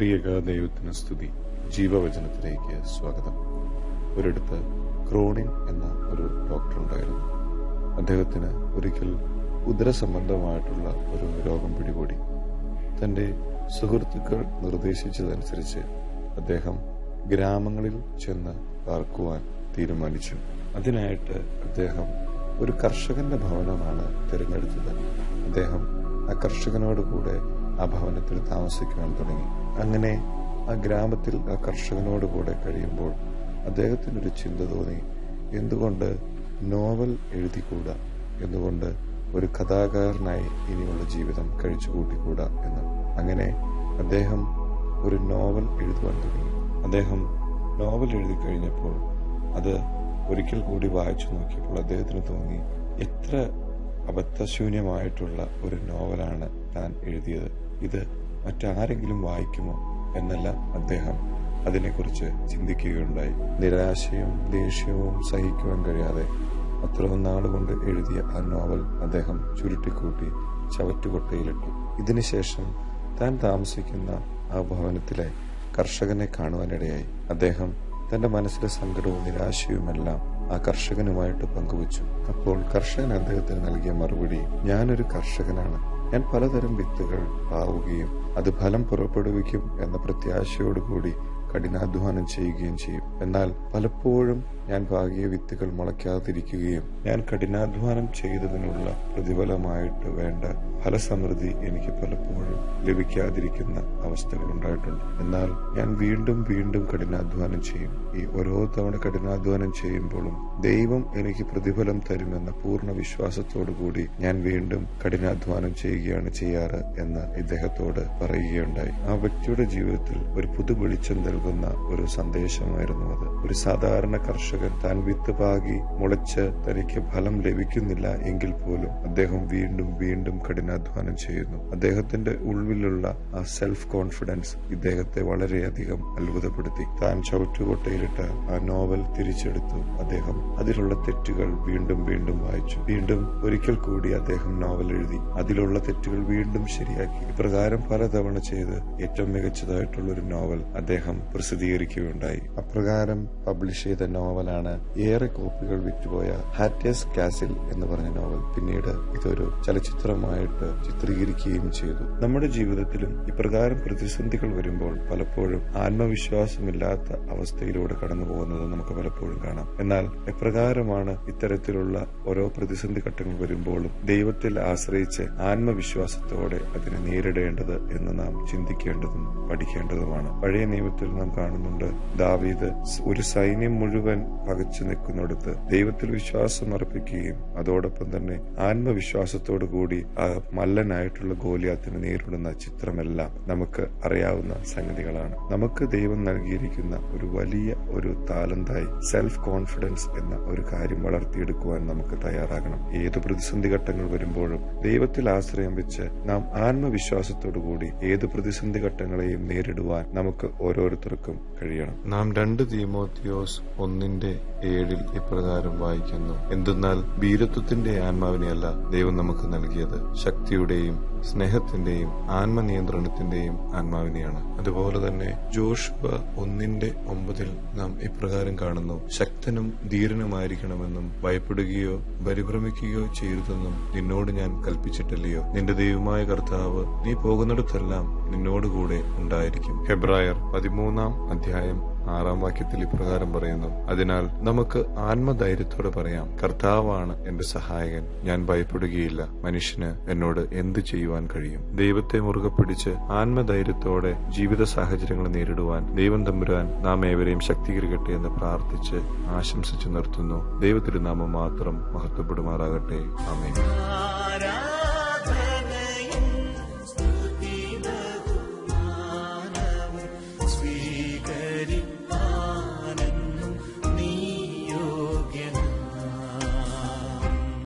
ത്രിയേക ദൈവത്തിന് സ്തുതി. ജീവവചനത്തിലേക്ക് സ്വാഗതം. ഒരിടത്ത് ക്രോണിൻ എന്ന ഒരു ഡോക്ടർ ഉണ്ടായിരുന്നു. അദ്ദേഹത്തിന് ഒരിക്കൽ ഉദരസംബന്ധമായിട്ടുള്ള ഒരു രോഗം പിടികൂടി. തന്റെ സുഹൃത്തുക്കൾ നിർദ്ദേശിച്ചതനുസരിച്ച് അദ്ദേഹം ഗ്രാമങ്ങളിൽ ചെന്ന് പാർക്കുവാൻ തീരുമാനിച്ചു. അതിനായിട്ട് അദ്ദേഹം ഒരു കർഷകന്റെ ഭവനമാണ് തിരഞ്ഞെടുത്തത്. അദ്ദേഹം ആ കർഷകനോട് കൂടെ ആ ഭവനത്തിൽ താമസിക്കുവാൻ തുടങ്ങി. അങ്ങനെ ആ ഗ്രാമത്തിൽ ആ കർഷകനോട് കൂടെ കഴിയുമ്പോൾ അദ്ദേഹത്തിനൊരു ചിന്ത തോന്നി. എന്തുകൊണ്ട് നോവൽ എഴുതിക്കൂടാ? എന്തുകൊണ്ട് ഒരു കഥാകാരനായി ഇനിയുള്ള ജീവിതം കഴിച്ചു കൂട്ടിക്കൂടാ എന്ന്. അങ്ങനെ അദ്ദേഹം ഒരു നോവൽ എഴുതുവാൻ തുടങ്ങി. അദ്ദേഹം നോവൽ എഴുതി കഴിഞ്ഞപ്പോൾ അത് ഒരിക്കൽ കൂടി വായിച്ചു നോക്കിയപ്പോൾ അദ്ദേഹത്തിന് തോന്നി എത്ര അബദ്ധശൂന്യമായിട്ടുള്ള ഒരു നോവലാണ് ഞാൻ എഴുതിയത്. ഇത് മറ്റാരെങ്കിലും വായിക്കുമോ എന്നല്ല അദ്ദേഹം അതിനെക്കുറിച്ച് ചിന്തിക്കുകയുണ്ടായി. നിരാശയും ദേഷ്യവും സഹിക്കുവാൻ കഴിയാതെ അത്രയും നാളുകൊണ്ട് എഴുതിയ ആ നോവൽ അദ്ദേഹം ചുരുട്ടിക്കൂട്ടി ചവറ്റുകൊട്ടയിലിട്ടു. ഇതിനുശേഷം താൻ താമസിക്കുന്ന ആ ഭവനത്തിലെ കർഷകനെ കാണുവാനിടയായി. അദ്ദേഹം തന്റെ മനസ്സിലെ സങ്കടവും നിരാശയുമെല്ലാം ആ കർഷകനുമായിട്ട് പങ്കുവച്ചു. അപ്പോൾ കർഷകൻ അദ്ദേഹത്തിന് നൽകിയ മറുപടി ഞാനൊരു കർഷകനാണ്. ഞാൻ പലതരം വിത്തുകൾ പാവുകയും അത് ഫലം പുറപ്പെടുവിക്കും എന്ന പ്രത്യാശയോടുകൂടി കഠിനാധ്വാനം ചെയ്യുകയും ചെയ്യും. എന്നാൽ പലപ്പോഴും ഞാൻ ഭാഗ്യ വിത്തുകൾ മുളയ്ക്കാതിരിക്കുകയും ഞാൻ കഠിനാധ്വാനം ചെയ്തതിനുള്ള പ്രതിഫലമായിട്ട് വേണ്ട ഫലസമൃദ്ധി എനിക്ക് പലപ്പോഴും ലഭിക്കാതിരിക്കുന്ന അവസ്ഥകൾ ഉണ്ടായിട്ടുണ്ട്. എന്നാൽ ഞാൻ വീണ്ടും വീണ്ടും കഠിനാധ്വാനം ചെയ്യും. ഈ ഓരോ തവണ കഠിനാധ്വാനം ചെയ്യുമ്പോഴും ദൈവം എനിക്ക് പ്രതിഫലം തരുമെന്ന പൂർണ വിശ്വാസത്തോടു കൂടി ഞാൻ വീണ്ടും കഠിനാധ്വാനം ചെയ്യുകയാണ് ചെയ്യാറ് എന്ന് ഇദ്ദേഹത്തോട് പറയുകയുണ്ടായി. ആ വ്യക്തിയുടെ ജീവിതത്തിൽ ഒരു പുതു വെളിച്ചം നൽകുന്ന ഒരു സന്ദേശമായിരുന്നു അത്. ഒരു സാധാരണ കർഷകൻ താൻ വിത്ത് പാകി മുളച്ച് തനിക്ക് ഫലം ലഭിക്കുന്നില്ല എങ്കിൽ പോലും അദ്ദേഹം വീണ്ടും വീണ്ടും കഠിനാധ്വാനം ചെയ്യുന്നു. അദ്ദേഹത്തിന്റെ ഉള്ളിലുള്ള ആ സെൽഫ് കോൺഫിഡൻസ് ഇദ്ദേഹത്തെ വളരെയധികം അത്ഭുതപ്പെടുത്തി. താൻ ചവിട്ടുകൊട്ടയിലിട്ട് ആ നോവൽ തിരിച്ചെടുത്തു. അദ്ദേഹം അതിലുള്ള തെറ്റുകൾ വീണ്ടും വീണ്ടും വായിച്ചു. വീണ്ടും ഒരിക്കൽ കൂടി അദ്ദേഹം നോവൽ എഴുതി. അതിലുള്ള തെറ്റുകൾ വീണ്ടും ശരിയാക്കി. ഇപ്രകാരം പലതവണ ചെയ്ത് ഏറ്റവും മികച്ചതായിട്ടുള്ള ഒരു നോവൽ അദ്ദേഹം പ്രസിദ്ധീകരിക്കുകയുണ്ടായി. അപ്രകാരം പബ്ലിഷ് ചെയ്ത നോവലാണ് ഏറെ കോപ്പികൾ വിറ്റുപോയ ഹാറ്റസ് കാസിൽ എന്ന് പറഞ്ഞ നോവൽ പിന്നീട് ഇതൊരു ചലച്ചിത്രമായിട്ട് ചിത്രീകരിക്കുകയും ചെയ്തു. നമ്മുടെ ജീവിതത്തിലും ഇപ്രകാരം പ്രതിസന്ധികൾ വരുമ്പോൾ പലപ്പോഴും ആത്മവിശ്വാസമില്ലാത്ത അവസ്ഥയിലൂടെ കടന്നു പോകുന്നത് നമുക്ക് പലപ്പോഴും കാണാം. എന്നാൽ എപ്രകാരമാണ് ഇത്തരത്തിലുള്ള ഓരോ പ്രതിസന്ധി ഘട്ടങ്ങൾ വരുമ്പോഴും ദൈവത്തിൽ ആശ്രയിച്ച് ആത്മവിശ്വാസത്തോടെ അതിനെ നേരിടേണ്ടത് എന്ന് നാം ചിന്തിക്കേണ്ടതും പഠിക്കേണ്ടതുമാണ്. പഴയ നിയമത്തിൽ നാം കാണുന്നുണ്ട്. ദാവീദ് ഒരു സൈന്യം മുഴുവൻ പകച്ചു നിൽക്കുന്നിടത്ത് ദൈവത്തിൽ വിശ്വാസം അർപ്പിക്കുകയും അതോടൊപ്പം തന്നെ ആത്മവിശ്വാസത്തോടു കൂടി ആ മല്ലനായിട്ടുള്ള ഗോലിയാത്തിന് നേരിടുന്ന ചിത്രമെല്ലാം നമുക്ക് അറിയാവുന്ന സംഗതികളാണ്. നമുക്ക് ദൈവം നൽകിയിരിക്കുന്ന ഒരു വലിയ ഒരു താലന്തായി സെൽഫ് കോൺഫിഡൻസ് എന്ന ഒരു കാര്യം വളർത്തിയെടുക്കുവാൻ നമുക്ക് തയ്യാറാകണം. ഏത് പ്രതിസന്ധി ഘട്ടങ്ങൾ വരുമ്പോഴും ദൈവത്തിൽ ആശ്രയം വെച്ച് നാം ആത്മവിശ്വാസത്തോടു കൂടി ഏത് പ്രതിസന്ധി ഘട്ടങ്ങളെയും നേരിടുവാൻ നമുക്ക് ഓരോരുത്തർക്കും കഴിയണം. നാം രണ്ട് തീമോത്തിയോസ് ഒന്നിന്റെ ഏഴിൽ ഇപ്രകാരം വായിക്കുന്നു. എന്തെന്നാൽ വീരത്വത്തിന്റെ ആത്മാവിനെയല്ല ദൈവം നമുക്ക് നൽകിയത്. ശക്തിയുടെയും സ്നേഹത്തിന്റെയും ആത്മനിയന്ത്രണത്തിന്റെയും ആത്മാവിനെയാണ്. അതുപോലെ തന്നെ ജോഷുവ ഒന്നിന്റെ ഒമ്പതിൽ നാം ഇപ്രകാരം കാണുന്നു. ശക്തനും ധീരനുമായിരിക്കണമെന്നും ഭയപ്പെടുകയോ പരിഭ്രമിക്കുകയോ ചെയ്യരുതെന്നും നിന്നോട് ഞാൻ കൽപ്പിച്ചിട്ടില്ലയോ? നിന്റെ ദൈവമായ കർത്താവ് നീ പോകുന്നിടത്തെല്ലാം നിന്നോടുകൂടെ ഉണ്ടായിരിക്കും. ഹെബ്രായർ പതിമൂന്നാം അധ്യായം ആറാം വാക്യത്തിൽ ഇപ്രകാരം പറയുന്നു. അതിനാൽ നമുക്ക് ആത്മധൈര്യത്തോടെ പറയാം. കർത്താവാണ് എന്റെ സഹായകൻ. ഞാൻ ഭയപ്പെടുകയില്ല. മനുഷ്യന് എന്നോട് എന്ത് ചെയ്യുവാൻ കഴിയും? ദൈവത്തെ മുറുകെ പിടിച്ച് ആത്മധൈര്യത്തോടെ ജീവിത സാഹചര്യങ്ങളെ നേരിടുവാൻ ദൈവം തമ്പുരാൻ നാം ഏവരെയും ശക്തീകരിക്കട്ടെ എന്ന് പ്രാർത്ഥിച്ച് ആശംസിച്ചു നിർത്തുന്നു. ദൈവത്തിരുനാമം മാത്രം മഹത്വപ്പെടുമാറാകട്ടെ. ആമേ ആരാ